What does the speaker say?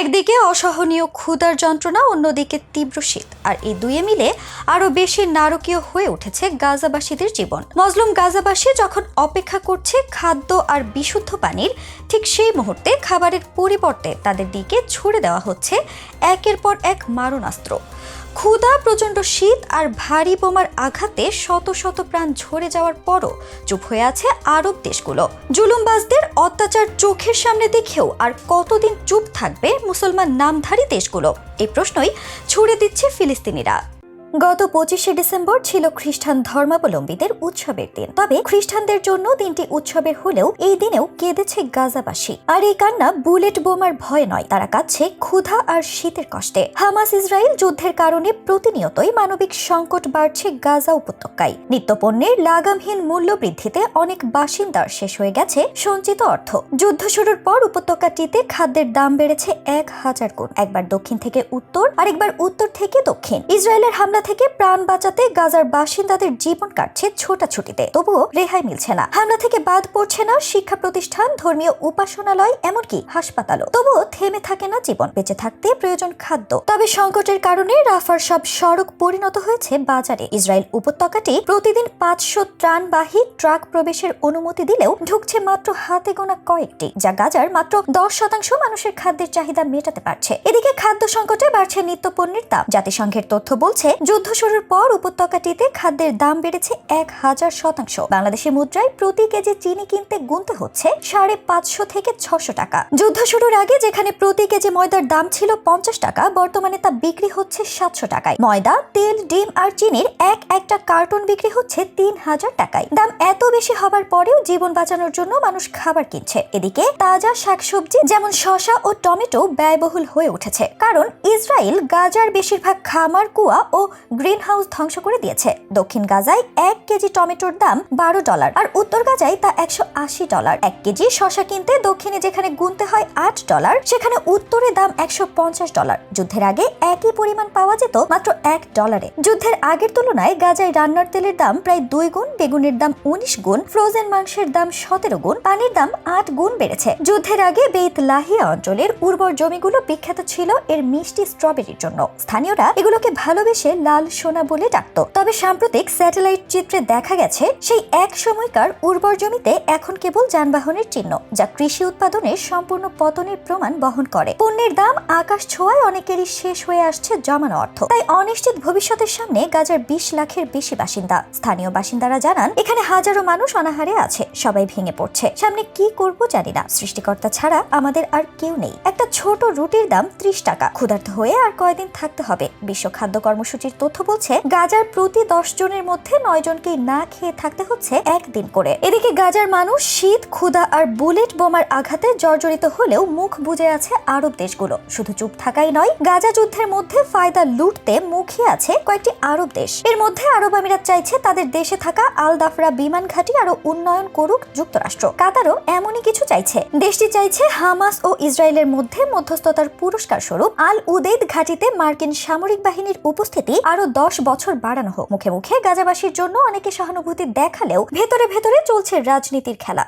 একদিকে অসহনীয় ক্ষুধার যন্ত্রণা, অন্যদিকে তীব্র শীত। আর এই দুয়ে মিলে আরও বেশি নারকীয় হয়ে উঠেছে গাজাবাসীদের জীবন। মজলুম গাজাবাসী যখন অপেক্ষা করছে খাদ্য আর বিশুদ্ধ পানির, ঠিক সেই মুহূর্তে খাবারের পরিবর্তে তাদের দিকে ছুড়ে দেওয়া হচ্ছে একের পর এক মারণাস্ত্র। ক্ষুধা, প্রচণ্ড শীত আর ভারী বোমার আঘাতে শত শত প্রাণ ঝরে যাওয়ার পরও চুপ হয়ে আছে আরব দেশগুলো। জুলুমবাজদের অত্যাচার চোখের সামনে দেখেও আর কতদিন চুপ থাকবে মুসলমান নামধারী দেশগুলো? এই প্রশ্নই ছুড়ে দিচ্ছে ফিলিস্তিনিরা। গত পঁচিশে ডিসেম্বর ছিল খ্রিস্টান ধর্মাবলম্বীদের উৎসবের দিন। তবে খ্রিস্টানদের জন্য দিনটি উৎসবের হলেও এই দিনেও কেঁদেছে গাজাবাসী। আর এই কান্না বুলেট বোমার ভয় নয়, তারা কাচ্ছে ক্ষুধা আর শীতের কষ্টে। হামাস ইসরায়েল যুদ্ধের কারণে প্রতিনিয়তই মানবিক সংকট বাড়ছে গাজা উপত্যকায়। নিত্যপণ্যের লাগামহীন মূল্য বৃদ্ধিতে অনেক বাসিন্দার শেষ হয়ে গেছে সঞ্চিত অর্থ। যুদ্ধ শুরুর পর উপত্যকাটিতে খাদ্যের দাম বেড়েছে এক হাজার গুণ। একবার দক্ষিণ থেকে উত্তর, আরেকবার উত্তর থেকে দক্ষিণ। ইসরায়েলের হামলা থেকে প্রাণ বাঁচাতে গাজার বাসিন্দাদের জীবন কাটছে ছোটাছুটিতে। তবুও রেহাই মিলছে না। হামলা থেকে বাদ পড়ছে না শিক্ষা প্রতিষ্ঠান, ধর্মীয় উপাসনালয়, এমনকি হাসপাতালও। তবুও থেমে থাকে না জীবন। বেঁচে থাকতে প্রয়োজন খাদ্য। তবে সংকটের কারণে রাফার সব সড়ক পরিণত হয়েছে বাজারে। ইসরায়েল উপত্যকাটি প্রতিদিন পাঁচশো ত্রাণবাহী ট্রাক প্রবেশের অনুমতি দিলেও ঢুকছে মাত্র হাতে গোনা কয়েকটি, যা গাজার মাত্র দশ শতাংশ মানুষের খাদ্যের চাহিদা মেটাতে পারছে। এদিকে খাদ্য সংকটে বাড়ছে নিত্যপণ্যের দাম। জাতিসংঘের তথ্য বলছে যুদ্ধ শুরুর পর উপত্যকাটিতে খাদ্যের দাম বেড়েছে এক হাজার শতাংশ। বাংলাদেশের মুদ্রায় প্রতি কেজি চিনি কিনতে গুনতে হচ্ছে সাড়ে পাঁচশো থেকে ছশো টাকা। যুদ্ধ শুরুর আগে যেখানে প্রতি কেজি ময়দার দাম ছিল পঞ্চাশ টাকা, বর্তমানে তা বিক্রি হচ্ছে সাতশো টাকায়। ময়দা, তেল, ডিম আর চিনির এক একটা কার্টন বিক্রি হচ্ছে তিন হাজার টাকায়। দাম এত বেশি হবার পরেও জীবন বাঁচানোর জন্য মানুষ খাবার কিনছে। এদিকে তাজা শাকসবজি যেমন শসা ও টমেটো ব্যয়বহুল হয়ে উঠেছে। কারণ ইসরায়েল, গাজার বেশিরভাগ খামার, কুয়া ও গ্রিন হাউস ধ্বংস করে দিয়েছে। দক্ষিণ গাজায় এক কেজি টমেটোর দাম বারো ডলার আর উত্তর গাজায় তা একশো আশি ডলার। এক কেজি শশা কিনতে দক্ষিণে যেখানে গুনতে হয় আট ডলার, সেখানে উত্তরে দাম একশো পঞ্চাশ ডলার। যুদ্ধের আগে একই পরিমাণ পাওয়া যেত মাত্র এক ডলারে। যুদ্ধের আগের তুলনায় গাজায় রান্নার তেলের দাম প্রায় দুই গুণ, বেগুনের দাম উনিশ গুণ, ফ্রোজেন মাংসের দাম সতেরো গুণ, পানির দাম আট গুণ বেড়েছে। যুদ্ধের আগে বেইত লাহিয়া অঞ্চলের উর্বর জমিগুলো বিখ্যাত ছিল এর মিষ্টি স্ট্রবেরির জন্য। স্থানীয়রা এগুলোকে ভালোবেসে লাল সোনা বলে ডাকত। তবে সাম্প্রতিক স্যাটেলাইট চিত্রে দেখা গেছে, সেই এক সময়কার উর্বর জমিতে এখন কেবল যানবাহনের চিহ্ন, যা কৃষি উৎপাদনের সম্পূর্ণ পতনের প্রমাণ বহন করে। পণ্যের দাম আকাশ ছোঁয়ায় অনেকেরই শেষ হয়ে আসছে জমানো অর্থ। তাই অনিশ্চিত ভবিষ্যতের সামনে গাজার বিশ লাখের বেশি বাসিন্দা, স্থানীয় বাসিন্দারা জানান, এখানে হাজারো মানুষ অনাহারে আছে, সবাই ভেঙে পড়ছে। সামনে কি করব জানি না, সৃষ্টিকর্তা ছাড়া আমাদের আর কেউ নেই। একটা ছোট রুটির দাম ত্রিশ টাকা। ক্ষুধার্ত হয়ে আর কয়দিন থাকতে হবে। বিশ্ব খাদ্য কর্মসূচির তথ্য বলছে, গাজার প্রতি দশ জনের মধ্যে নয় জনকেই না খেয়ে থাকতে হচ্ছে একদিন করে। এদিকে গাজার মানুষ শীত, ক্ষুধা আর বুলেট বোমার আঘাতে জর্জরিত হলেও মুখ বুজে আছে আরব দেশগুলো। শুধু চুপ থাকাই নয়, গাজা যুদ্ধের মধ্যে ফায়দা লুটতে মুখিয়ে আছে কয়েকটি আরব দেশ। এর মধ্যে আরব আমিরাত চাইছে তাদের দেশে থাকা আল দাফরা বিমান ঘাঁটি আরও উন্নয়ন করুক যুক্তরাষ্ট্র। কাতারও এমনই কিছু চাইছে। দেশটি চাইছে হামাস ও ইসরায়েলের মধ্যে মধ্যস্থতার পুরস্কার স্বরূপ আল উদেদ ঘাঁটিতে মার্কিন সামরিক বাহিনীর উপস্থিতি আরও দশ বছর বাড়ানো হোক। মুখে মুখে গাজাবাসীর জন্য অনেকে সহানুভূতি দেখালেও ভেতরে ভেতরে চলছে রাজনীতির খেলা।